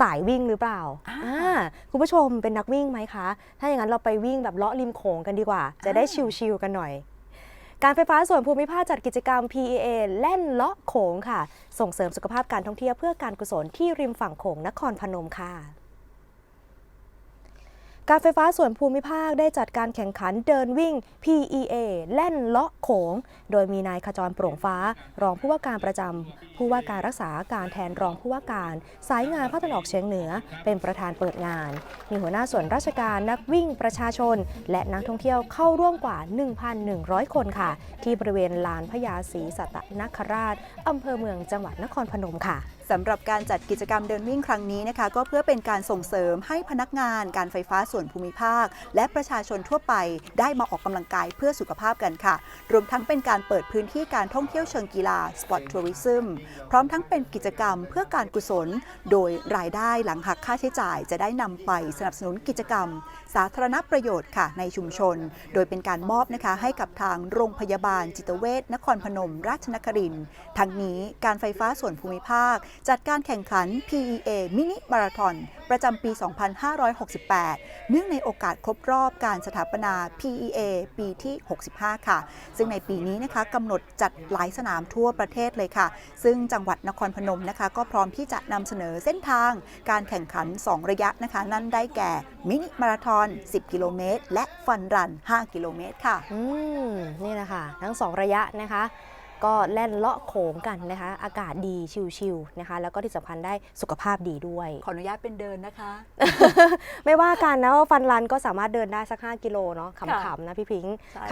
สายวิ่งหรือเปล่าอ่าอ่าคุณผู้ชมเป็นนักวิ่งไหมคะ ถ้าอย่างนั้นเราไปวิ่งแบบเลาะริมโขงกันดีกว่า จะได้ชิลๆกันหน่อย การไฟฟ้าส่วนภูมิภาคจัดกิจกรรม PEA แล่นเลาะโขงค่ะ ส่งเสริมสุขภาพการท่องเที่ยวเพื่อการกุศลที่ริมฝั่งโขงนครพนมค่ะ การไฟฟ้าส่วนภูมิภาคได้จัดการแข่งขันเดินวิ่ง PEA แล่นเลาะโขง โดยมีนายขจรโปร่งฟ้า รองผู้ว่าการประจำผู้ว่าการรักษาการแทนรองผู้ว่าการ สายงานภาคตะวันออกเฉียงเหนือ เป็นประธานเปิดงาน มีหัวหน้าส่วนราชการนักวิ่งประชาชน และนักท่องเที่ยวเข้าร่วมกว่า 1,100 คนค่ะ ที่บริเวณลานพญาศรีสัตนคราชอำเภอเมืองจังหวัดนครพนมค่ะ สำหรับการจัดกิจกรรมเดินวิ่งครั้งนี้นะคะ ก็เพื่อเป็นการส่งเสริมให้พนักงานการไฟฟ้าส่วนภูมิภาค และประชาชนทั่วไปได้มาออกกำลังกายเพื่อสุขภาพกันค่ะ รวมทั้งเป็นการเปิดพื้นที่การท่องเที่ยวเชิงกีฬา Sport Tourism พร้อมทั้งเป็นกิจกรรมเพื่อการกุศล โดยรายได้หลังหักค่าใช้จ่าย จะได้นำไปสนับสนุนกิจกรรม สาธารณประโยชน์ค่ะในชุมชน โดยเป็นการมอบนะคะให้กับทางโรงพยาบาลจิตเวชนครพนม ราชนครินทร์ทั้งนี้การไฟฟ้าส่วนภูมิภาคจัดการแข่งขัน PEA มินิมาราทอนประจำปี 2568 เนื่องในโอกาสครบรอบการสถาปนา PEA ปีที่ 65 ค่ะ ซึ่งในปีนี้นะคะกำหนดจัดหลายสนามทั่วประเทศเลยค่ะ ซึ่งจังหวัดนครพนมนะคะ ก็พร้อมที่จะนำเสนอเส้นทาง การแข่งขัน 2 ระยะนะคะ นั่นได้แก่มินิมาราทอน 10 กิโลเมตร และฟันรัน 5 กิโลเมตรค่ะ อืม นี่แหละค่ะ ทั้งสองระยะนะคะ ก็แล่นเลาะโขงกันนะคะ อากาศดีชิลๆนะคะ แล้วก็ที่สำคัญได้สุขภาพดีด้วย ขออนุญาตเป็นเดินนะคะ ไม่ว่ากันนะว่าฟันรันก็สามารถเดินได้สัก 5 กิโลเนาะขำๆนะพี่พิงค์ใช่ค่ะ